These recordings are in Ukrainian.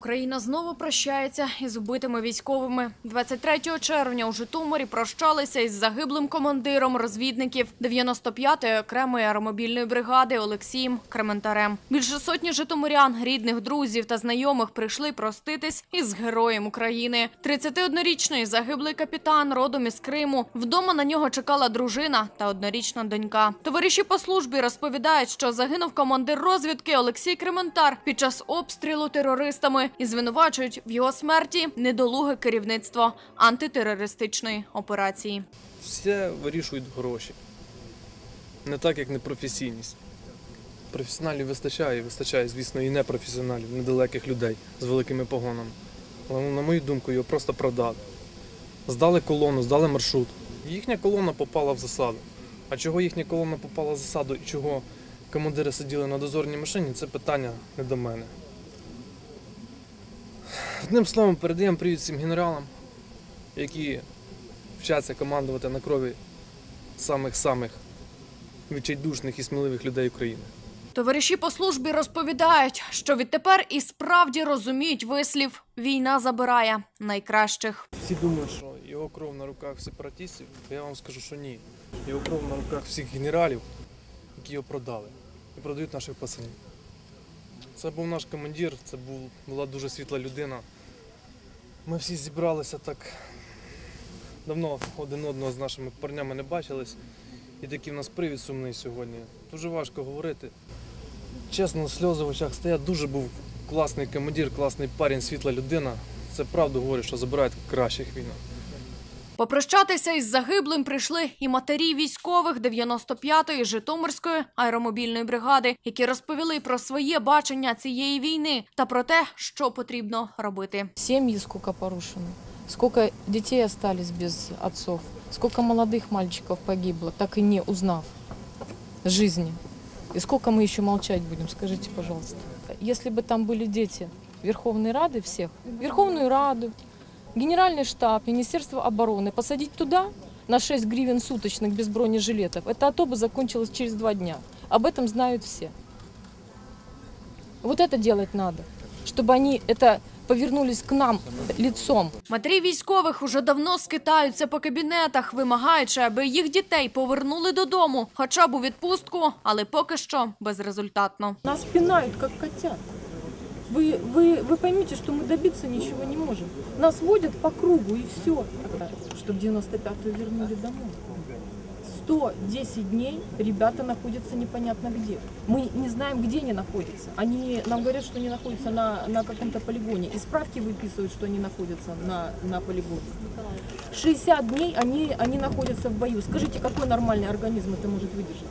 Україна знову прощається із убитими військовими. 23 червня у Житомирі прощалися із загиблим командиром розвідників 95-ї окремої аеромобільної бригади Олексієм Крементарем. Більше сотні житомирян, рідних, друзів та знайомих прийшли проститись із героєм України. 31-річний загиблий капітан родом із Криму. Вдома на нього чекала дружина та однорічна донька. Товариші по службі розповідають, що загинув командир розвідки Олексій Крементар під час обстрілу терористами і звинувачують в його смерті недолуге керівництво антитерористичної операції. Все вирішують гроші. Не так, як непрофесійність. Професіоналів вистачає, вистачає, звісно, і непрофесіоналів, недалеких людей з великими погонами. Але, ну, на мою думку, його просто продали. Здали колону, здали маршрут. Їхня колона попала в засаду. А чого їхня колона попала в засаду і чого командири сиділи на дозорній машині, це питання не до мене. Одним словом, передаємо привіт всім генералам, які вчаться командувати на крові самих-самих відчайдушних і сміливих людей України. Товариші по службі розповідають, що відтепер і справді розуміють вислів «війна забирає найкращих». Всі думають, що його кров на руках сепаратистів, я вам скажу, що ні. Його кров на руках всіх генералів, які його продали і продають наших пацанів. Це був наш командир, це була дуже світла людина. Ми всі зібралися так давно один одного з нашими парнями не бачились. І такий в нас привід сумний сьогодні. Дуже важко говорити. Чесно, сльози в очах стоять. Дуже був класний командир, класний парень, світла людина. Це правду говорю, що забирають кращих війна. Попрощатися із загиблим прийшли і матері військових 95-ї Житомирської аеромобільної бригади, які розповіли про своє бачення цієї війни та про те, що потрібно робити. Семьи сколько порушено, сколько детей остались без отцов, сколько молодых мальчиков погибло, так и не узнав жизни. И сколько мы еще молчать будем, скажите, пожалуйста. Если бы там были дети Верховной Рады всех, Верховную Раду, Генеральный штаб, Министерство обороны, посадить туда на 6 гривен суточных без бронежилетов, это АТО бы закончилось через два дня. Об этом знают все. Вот это делать надо, чтобы они это повернулись к нам лицом. Матері військових уже давно скитаються по кабінетах, вимагаючи, аби їх дітей повернули додому, хоча б у відпустку, але поки що безрезультатно. Нас пинают, как котят. Вы, вы, вы поймите, что мы добиться ничего не можем. Нас водят по кругу и все. Чтобы 95-ю вернули домой. 110 дней ребята находятся непонятно где. Мы не знаем, где они находятся. Они нам говорят, что они находятся на, на каком-то полигоне. И справки выписывают, что они находятся на, на полигоне. 60 дней они, они находятся в бою. Скажите, какой нормальный организм это может выдержать?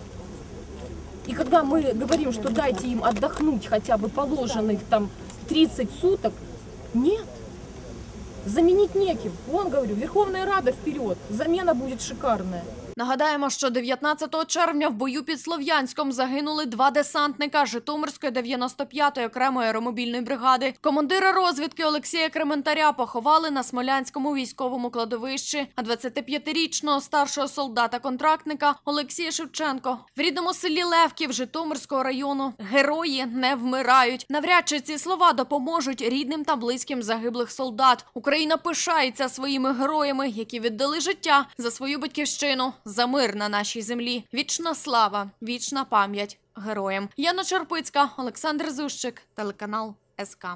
И когда мы говорим, что дайте им отдохнуть хотя бы положенных там 30 суток, нет. Заменить неким. Вон, говорю, Верховная Рада вперед. Замена будет шикарная. Нагадаємо, що 19 червня в бою під Слов'янськом загинули два десантника Житомирської 95-ї окремої аеромобільної бригади. Командира розвідки Олексія Крементаря поховали на Смолянському військовому кладовищі, а 25-річного старшого солдата-контрактника Олексія Шевченко в рідному селі Левків Житомирського району. Герої не вмирають. Навряд чи ці слова допоможуть рідним та близьким загиблих солдат. Україна пишається своїми героями, які віддали життя за свою батьківщину, за мир на нашій землі. Вічна слава, вічна пам'ять героям. Яна Черпицька, Олександр Зущик, телеканал СК.